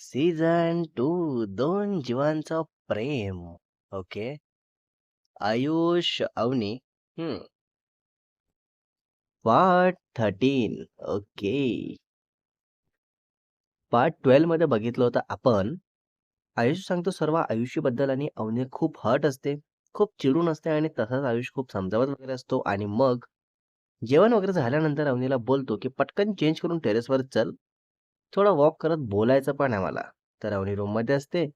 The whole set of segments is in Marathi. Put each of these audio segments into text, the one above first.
सीझन टू दोन जीवांचं प्रेम. ओके. आयुष, अवनी. हम्म पार्ट 13. ओके. पार्ट 12 मध्ये बघितलं होतं आपण. आयुष सांगतो सर्व आयुष्याबद्दल आणि अवनी खूप हर्ट असते. खूप चिडून असते आणि तसाच आयुष खूप समजावत वगैरे असतो आणि मग जेवण वगैरे झाल्यानंतर अवनीला बोलतो, की "पटकन चेंज करून टेरेसवर चल. थोडा वॉक करत बोलायचं पण आहे मला." तर अवनी रूममध्ये असते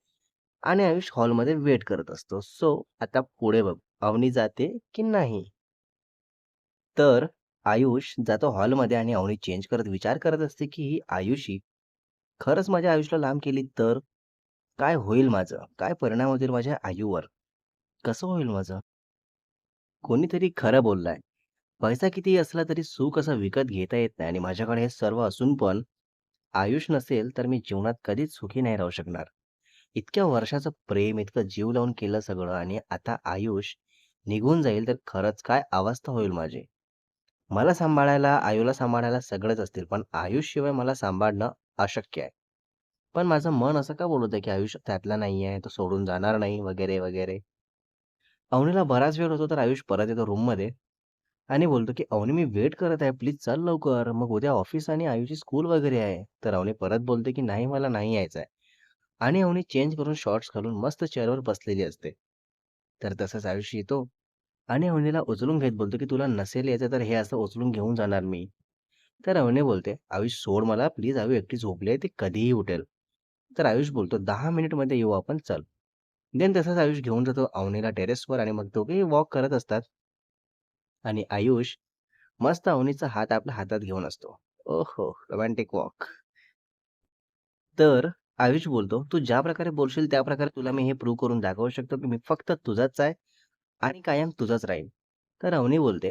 आणि आयुष हॉलमध्ये वेट करत असतो. सो आता पुढे बघ, अवनी जाते की नाही? तर आयुष जातो हॉलमध्ये आणि अवनी चेंज करत विचार करत असते, की ही आयुषी खरंच माझ्या आयुषला लांब केली तर? काय होईल माझं? काय परिणाम होतील माझ्या आयुवर? कसं होईल माझं? कोणीतरी खरं बोललाय. पैसा कितीही असला तरी सुख असं विकत घेता येत नाही आणि माझ्याकडे हे सर्व असून पण आयुष नसेल तर मी जीवनात कधीच सुखी नाही राहू शकणार. इतक्या वर्षाचं प्रेम, इतकं जीव लावून केलं सगळं आणि आता आयुष निघून जाईल तर खरंच काय अवस्था होईल माझी. मला सांभाळायला, आयूला सांभाळायला सगळेच असतील, पण आयुषशिवाय मला सांभाळणं अशक्य आहे. पण माझं मन असं का बोलत आहे, की आयुष त्यातला आहे तो सोडून जाणार नाही वगैरे, वगैरे. अवनीला बराच वेळ होतो तर आयुष परत येतो रूममध्ये आणि बोलतो, की "अवनी मी वेट करत आहे. प्लीज चल लवकर. मग उद्या ऑफिस आणि आयुची स्कूल वगैरे आहे." तर अवनी परत बोलते, की "नाही मला नाही यायचं आहे आणि अवनी चेंज करून शॉर्ट्स घालून मस्त चेअरवर बसलेली असते. तर तसंच आयुष येतो आणि अवनीला उचलून घेत बोलतो, की "तुला नसेल यायचं तर हे असं उचलून घेऊन जाणार मी." तर अवनी बोलते, "आयुष सोड मला प्लीज. आयु एकटी झोपली आहे. ती कधीही उठेल." तर आयुष बोलतो, दहा मिनिटमध्ये येऊ आपण चल." देन तसंच आयुष घेऊन जातो अवनीला टेरेसवर आणि मग दोघेही वॉक करत असतात. आणि आयुष मस्त अवनीचा हात आपल्या हातात घेऊन असतो. ओहो! Romantic walk. तर आयुष बोलतो, "तू ज्या प्रकारे बोलशील त्या प्रकारे तुला मी हे प्रूव्ह करून दाखवू शकतो, की मी फक्त तुझाच आहे आणि कायम तुझाच राहील तर अवनी बोलते,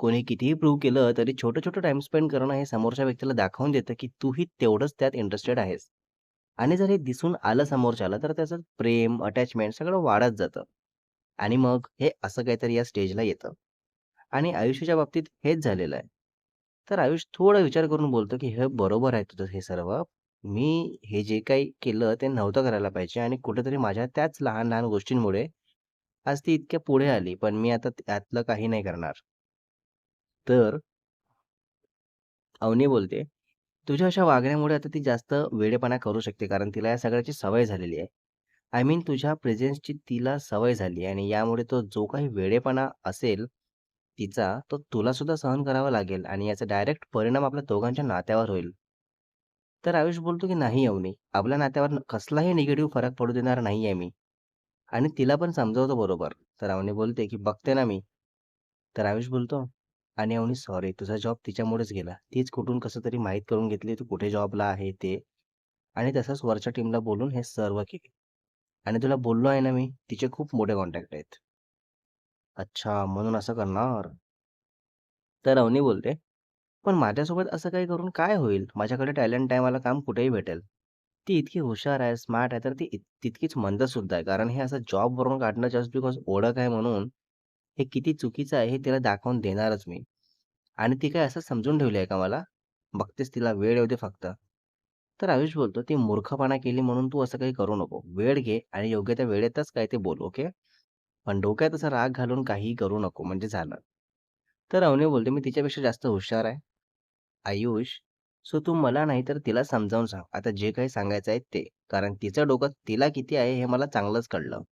"कोणी कितीही प्रूव्ह केलं तरी छोटं-छोटं टाइम स्पेंड करणं हे समोरच्या व्यक्तीला दाखवून देतं, की तूही तेवढंच त्यात इंटरेस्टेड आहेस." आणि जर हे दिसून आलं समोरच्याला तर त्याचं प्रेम, अटॅचमेंट सगळं वाढत जातं. आणि मग हे असं काहीतरी या स्टेजला येतं. आणि आयुष्याच्या बाबतीत हेच झालेलं आहे. तर आयुष थोडा विचार करून बोलतो, की "हे बरोबर आहे तुझं हे सर्व. मी हे जे काही केलं ते नव्हतं करायला पाहिजे आणि कुठेतरी माझ्या त्याच लहान-लहान गोष्टींमुळे आज ती इतक्या पुढे आली. पण मी आता त्यातलं काही नाही करणार." तर अवनी बोलते, "तुझ्या अशा वागण्यामुळे आता ती जास्त वेडेपणा करू शकते कारण तिला या सगळ्याची सवय झालेली आहे. आय मीन तुझ्या प्रेझेन्सची तिला सवय झाली आणि यामुळे तो जो काही वेडेपणा असेल तिचा, तो तुला सुद्धा सहन करावा लागेल आणि याचा डायरेक्ट परिणाम आपल्या दोघांच्या नात्यावर होईल." तर आयुष बोलतो, की "नाही अवनी, आपल्या नात्यावर कसलाही निगेटिव्ह फरक पडू देणार नाही आहे मी." आणि तिला पण समजावतो बरोबर. तर अवनी बोलते, की "बघते ना मी." तर आयुष बोलतो, "आणि अवनी सॉरी, तुझा जॉब तिच्यामुळेच गेला. तीच कुठून कसं तरी माहीत करून घेतली तू कुठे जॉबला आहे ते आणि तसंच वरच्या टीमला बोलून हे सर्व केले. आणि तुला बोललो आहे ना मी, तिचे खूप मोठे कॉन्टॅक्ट आहेत." "अच्छा, म्हणून असं करणार?" तर अवनी बोलते, "पण माझ्यासोबत असं काही करून काय होईल? माझ्याकडे टॅलेंट आहे, मला काम कुठेही भेटेल." ती इतकी हुशार आहे, स्मार्ट आहे, तर ती इत तितकीच मंद सुद्धा आहे. कारण हे असं जॉबवरून काढणं जस्ट बिकॉज ओळख आहे म्हणून, हे किती चुकीचं आहे हे तिला दाखवून देणारच मी. आणि ती काय असं समजून ठेवली आहे का मला? बघतेस तिला वेळ येऊ दे फक्त. तर आयुष बोलतो, "ती मूर्खपणा केली म्हणून तू असं काही करू नको. वेळ घे आणि योग्य त्या वेळेतच काय ते बोल, ओके? पण डोक्यात असा राग घालून काहीही करू नको म्हणजे झालं." तर अवनी बोलते, "मी तिच्यापेक्षा जास्त हुशार आहे." आयुष, सो तू मला नाही तर तिला समजावून सांग. आता जे काही सांगायचं आहे ते. कारण तिचं डोकं तिला किती आहे हे मला चांगलंच कळलं.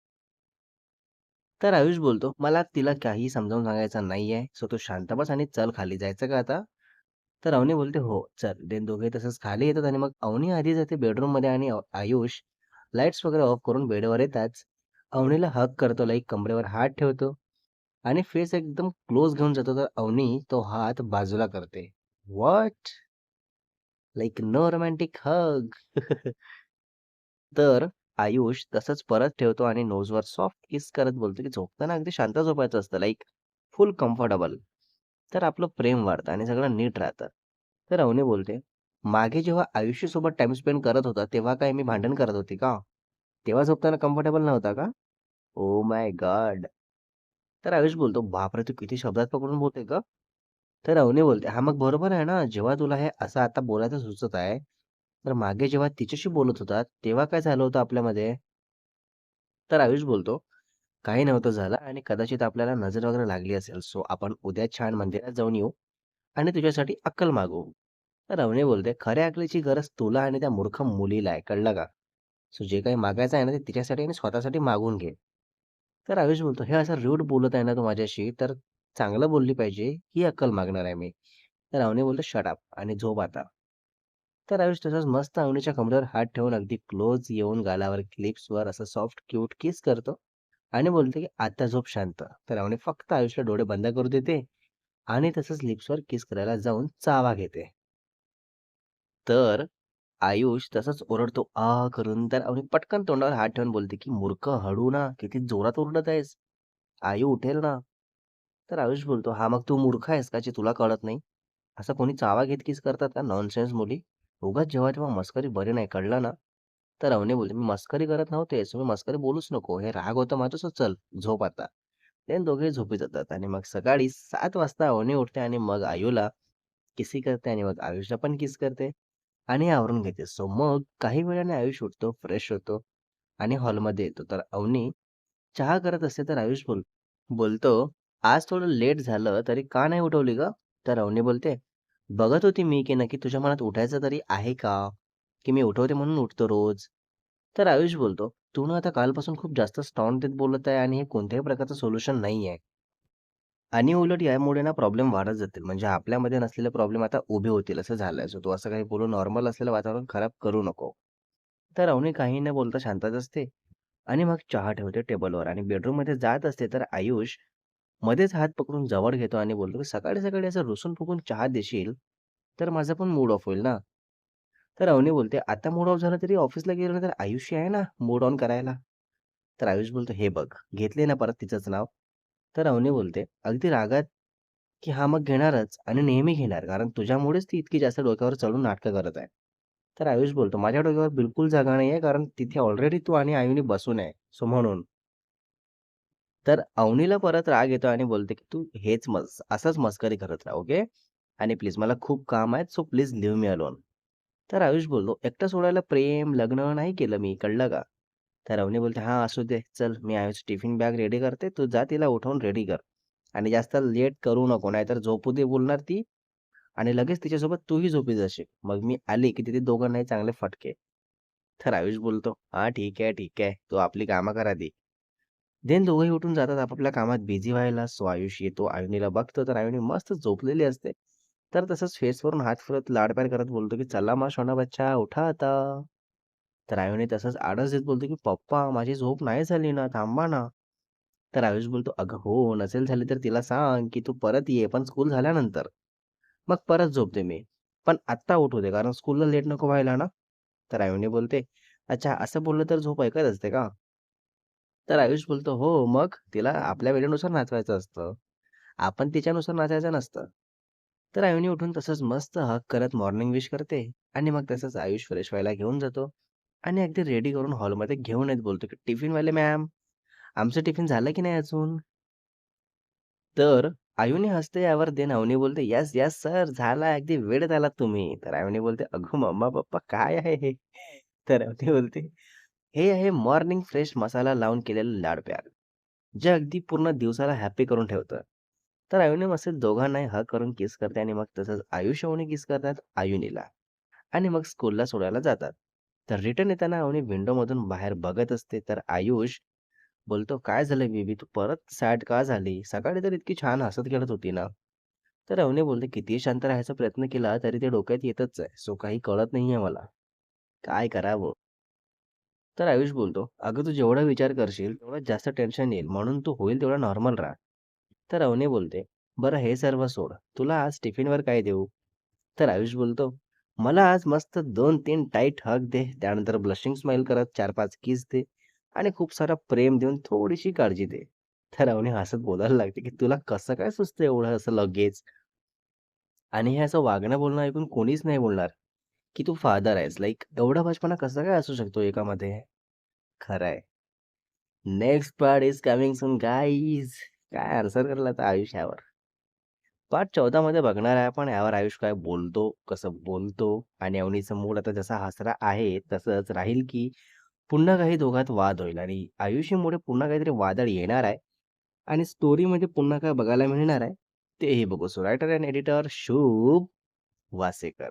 तर आयुष बोलतो, "मला तिला काही समजावून सांगायचं नाही आहे सो तू शांत बस आणि चल खाली. जायचं का आता?" तर अवनी बोलते, "हो, चल." देन दोघे तसंच खाली येतात आणि मग अवनी आधी जाते बेडरूममध्ये आणि आयुष लाईट्स वगैरे ऑफ करून बेडवर येताच अवनीला हग करतो, लाईक कमरेवर हात ठेवतो आणि फेस एकदम क्लोज घेऊन जातो. तर अवनी तो हात बाजूला करते. "What?" Like no romantic hug. तर आयुष तसंच परत ठेवतो आणि नोजवर सॉफ्ट किस करत बोलतो, की झोपताना अगदी शांत झोपायचं असतं, लाईक फुल कम्फर्टेबल. तर आपलं प्रेम वाढतं आणि सगळं नीट राहतं. तर अवनी बोलते, "मागे जेव्हा आयुष्यासोबत टाइम स्पेंड करत होता, तेव्हा काय मी भांडण करत होते का? तेव्हा झोपताना कम्फर्टेबल नव्हता का?" Oh my god! तर आयुष बोलतो, "बापरे! तू किती शब्दात पकडून बोलते का तर अवनी बोलते, हा मग बरोबर आहे ना. जेव्हा तुला हे असं आता बोलायचं सुचत आहे, तर मागे जेव्हा तिच्याशी बोलत होता तेव्हा काय झालं होतं आपल्यामध्ये? तर आयुष बोलतो, "काही नव्हतं झालं आणि कदाचित आपल्याला नजर वगैरे लागली असेल. सो आपण उद्या छान मंदिरात जाऊन येऊ आणि तुझ्यासाठी अक्कल मागू तर अवनी बोलते, "खऱ्या अकलेची गरज तुला आणि त्या मूर्ख मुलीला आहे, कळलं का? सो जे काही मागायचं आहे ना, ते तिच्यासाठी आणि स्वतःसाठी मागून घे." तर आयुष बोलतो, "हे असं रूड बोलत आहे ना तू माझ्याशी, तर चांगलं बोलली पाहिजे, ही अक्कल मागणार आहे मी." तर अवनी बोलतो, शटाप आणि झोप आता." तर आयुष तसंच मस्त अवनीच्या कमरेवर हात ठेवून अगदी क्लोज येऊन गालावर, क्लिप्सवर असं सॉफ्ट क्यूट किस करतो आणि बोलतो, की "आता झोप शांत." तर अवनी फक्त आयुषला डोळे बंद करू देते आणि तसंच लिप्सवर किस करायला जाऊन चावा घेते. तर आयुष तसंच ओरडतो, "आह!" करून. तर अवनी पटकन तोंडावर हात ठेवून बोलते, की "मूर्ख, हळू ना, किती जोरात ओरडत आहेस? आयु उठेल ना." तर आयुष बोलतो, हा मग तू मूर्ख आहेस का, जे तुला कळत नाही? असं कोणी चावा घेत किस करतात का? नॉनसेन्स मुली. उगाच जेव्हा-तेव्हा मस्करी बरी नाही, कळलं ना?" तर अवने बोलते, "मी मस्करी करत नव्हते. तुम्ही मस्करी बोलूच नको. हे राग होतं माझं, चल झोप आता." ते दोघे झोपी जातात आणि मग सकाळी सात वाजता अवने उठते आणि मग आयुला किसी करते आणि मग आयुषला पण किस करते आणि आवरून घेते. सो मग काही वेळाने आयुष उठतो, फ्रेश होतो आणि हॉलमध्ये येतो. तर अवनी चहा करत असते, तर आयुष बोल बोलतो, "आज थोडं लेट झालं, तरी का नाही उठवली ग तर अवनी बोलते, "बघत होती मी, की नक्की तुझ्या मनात उठायचं तरी आहे का? की मी उठवते म्हणून उठतो रोज?" तर आयुष बोलतो, "तू ना आता कालपासून खूप जास्त स्टॉन देत बोलत आहे आणि हे कोणत्याही प्रकारचं सोल्युशन नाही आहे. आणि उलट यामुळे ना प्रॉब्लेम वाढत जातील. म्हणजे आपल्यामध्ये नसलेले प्रॉब्लेम आता उभे होतील असं झालंय. सो तू असं काही बोलून नॉर्मल असलेलं वातावरण खराब करू नको." तर अवनी काही न बोलता शांतच असते आणि मग चहा ठेवते टेबलवर आणि बेडरूममध्ये जात असते, तर आयुष मध्येच हात पकडून जवळ घेतो आणि बोलतो, की "सकाळी-सकाळी असं रुसून-फुगून चहा देशील, तर माझा पण मूड ऑफ होईल ना." तर अवनी बोलते, "आता मूड ऑफ झाला तरी ऑफिसला गेल्यानंतर आयुष्य आहे ना मूड ऑन करायला." तर आयुष बोलतो, "हे बघ, घेतले ना परत तिचंच नाव." तर अवनी बोलते, अगदी रागात, की हा मग घेणारच आणि नेहमी घेणार, कारण तुझ्यामुळेच ती इतकी जास्त डोक्यावर चढून नाटकं करत आहे." तर आयुष बोलतो, "माझ्या डोक्यावर बिलकुल जागा नाही आहे, कारण तिथे ऑलरेडी तू आणि आयुनी बसून आहे. सो म्हणून." तर अवनीला परत राग येतो आणि बोलते, की "तू हेच मस असंच मस्करी करत राहा, ओके? आणि प्लीज मला खूप काम आहेत, so please leave me alone." तर आयुष बोलतो, "एकटं सोडायला प्रेम, लग्न नाही केलं मी, कळलं का?" तर अवनी बोलते, "हां, असू दे. चल, मी आयुष टिफिन बॅग रेडी करते. तू जा तिला उठवून रेडी कर आणि जास्त लेट करू नको, नाहीतर झोपू दे बोलणार ती आणि लगेच तिच्यासोबत तूही झोपी जाशील. मग मी आली, की तिथे दोघांनाही चांगले फटके." तर आयुष बोलतो, "हां, ठीक आहे, ठीक आहे. तू आपली कामं करा दे देन दोघंही उठून जातात आपापल्या कामात बिझी व्हायला. सो आयुष येतो, आयुनीला बघतो, तर आयुनी मस्त झोपलेली असते. तर तसंच फेसवरून हात फिरत लाड-प्यार करत बोलतो, की "चला मा शोना बच्चा, उठा आता." तर आयुनी तसंच आडस देत बोलतो, की "पप्पा, माझी झोप नाही झाली ना, थांबा ना." तर आयुष बोलतो, "अगं हो, नसेल झाली तर तिला सांग, की तू परत ये, पण स्कूल झाल्यानंतर. मग परत झोपते मी. पण आत्ता उठू दे, कारण स्कूलला लेट नको व्हायला ना." तर आयुने बोलते, "अच्छा, असं बोललं तर झोप ऐकत असते का?" तर आयुष बोलतो, "हो, मग तिला आपल्या वेळेनुसार नाचवायचं असतं. आपण तिच्यानुसार नाचायचं नसतं." तर आयुनी उठून तसंच मस्त हक करत मॉर्निंग विश करते आणि मग तसंच आयुष फ्रेश व्हायला घेऊन जातो आणि अगदी रेडी करून हॉलमध्ये घेऊन येत बोलतो, की "टिफिनवाले मॅम, आमचं टिफिन झालं की नाही अजून?" तर आयुनी हसते यावर देन अवनी बोलते, यस यस सर, झाला. अगदी वेळेत आलात तुम्ही." तर आयुनी बोलते, अगो मम्मा-पप्पा काय आहे हे?" तर अवनी बोलते, "हे आहे मॉर्निंग फ्रेश मसाला लावून केलेलं लाड प्यार, जे अगदी पूर्ण दिवसाला हॅपी करून ठेवतं." तर आयुनी मस्त दोघांनाही हक करून किस करते आणि मग तसंच आयुष्यवणी किस करतात आयुनीला आणि मग स्कूलला सोडायला जातात. तर रिटर्न येताना अवनी विंडोमधून बाहेर बघत असते, तर आयुष बोलतो, "काय झालं बेबी, तू परत सॅड का झाली? सकाळी तर इतकी छान हसत-खेळत होती ना?" तर अवनी बोलते, "कितीही शांत राहायचा प्रयत्न केला, तरी ते डोक्यात येतच आहे. सो काही कळत नाहीये मला. काय करावं?" तर आयुष बोलतो, "अगं, तू जेवढा विचार करशील, तेवढं जास्त टेन्शन येईल. म्हणून तू होईल तेवढा नॉर्मल राहा." तर अवनी बोलते, "बरं हे सर्व सोड. तुला आज टिफिनवर काय देऊ?" तर आयुष बोलतो, "मला आज मस्त 2-3 टाईट हग दे. त्यानंतर ब्लशिंग स्माईल करत 4-5 किस दे आणि खूप सारा प्रेम देऊन थोडीशी काळजी दे." तर अवनी हसत बोलायला लागते, की "तुला कसं काय सुचतं एवढं असं लगेच?" आणि हे असं वागणं-बोलणं ऐकून कोणीच नाही बोलणार, की तू फादर आहेस. लाईक एवढा बचपना कसा काय असू शकतो एकामध्ये? खरं आहे. Next part is coming soon guys. काय आन्सर करला आता आयुष्यावर पार्ट चौदामध्ये बघणार आहे आपण यावर आयुष काय बोलतो, कसं बोलतो आणि अवनीचं मूड आता जसा हसरा आहे तसंच राहील की पुन्हा काही दोघात वाद होईल आणि आयुष्यामुळे पुन्हा काहीतरी वादळ येणार आहे आणि स्टोरीमध्ये पुन्हा काय बघायला मिळणार आहे तेही बघू. सो रायटर अँड एडिटर शुभ वासेकर.